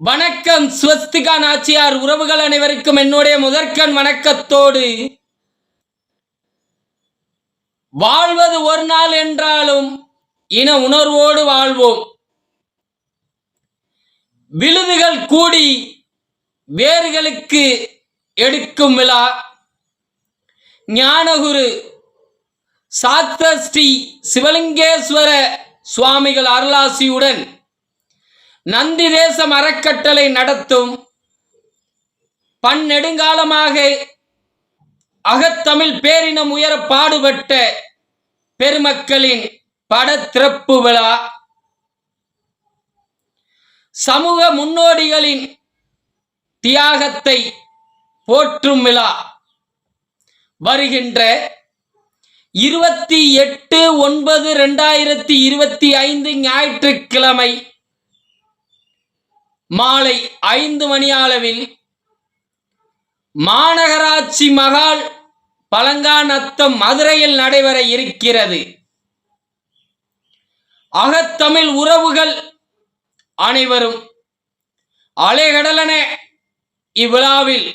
வணக்கம் ஸ்வஸ்திகா நாச்சியார் உறவுகள் அனைவருக்கும் என்னுடைய முதற்கண் வணக்கத்தோடு வாழ்வது ஒரு நாள் என்றாலும் இன உணர்வோடு வாழ்வோம். விழுதுகள் கூடி வேர்களுக்கு எடுக்கும் விழா. ஞானகுரு சாத்தஸ்ரீ சிவலிங்கேஸ்வர சுவாமிகள் அருளாசியுடன் நந்தி தேசம் அறக்கட்டளை நடத்தும் பன்னெடுங்காலமாக அகத்தமிழ் பேரினம் உயர பாடுபட்ட பெருமக்களின் படத்திறப்பு விழா. சமூக முன்னோடிகளின் தியாகத்தை போற்றும் விழா. வருகின்ற இருபத்தி எட்டு ஒன்பது ரெண்டாயிரத்தி இருபத்தி ஐந்து ஞாயிற்றுக்கிழமை மாலை ஐந்து மணி அளவில் மாநகராட்சி மகால் பழங்காநத்தம் மதுரையில் நடைபெற இருக்கிறது. அகத்தமிழ் உறவுகள் அனைவரும் அலைகடலன இவ்விழாவில்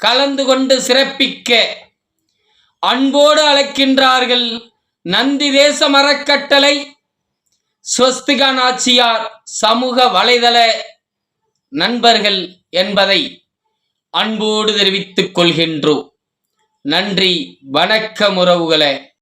கலந்து கொண்டு சிறப்பிக்க அன்போடு அழைக்கின்றார்கள் நந்தி தேச மரக்கட்டளை ஸ்வஸ்திகா நாச்சியார் சமூக வலைதள நண்பர்கள் என்பதை அன்போடு தெரிவித்துக் கொள்கின்றோம். நன்றி வணக்கம் உறவுகளே.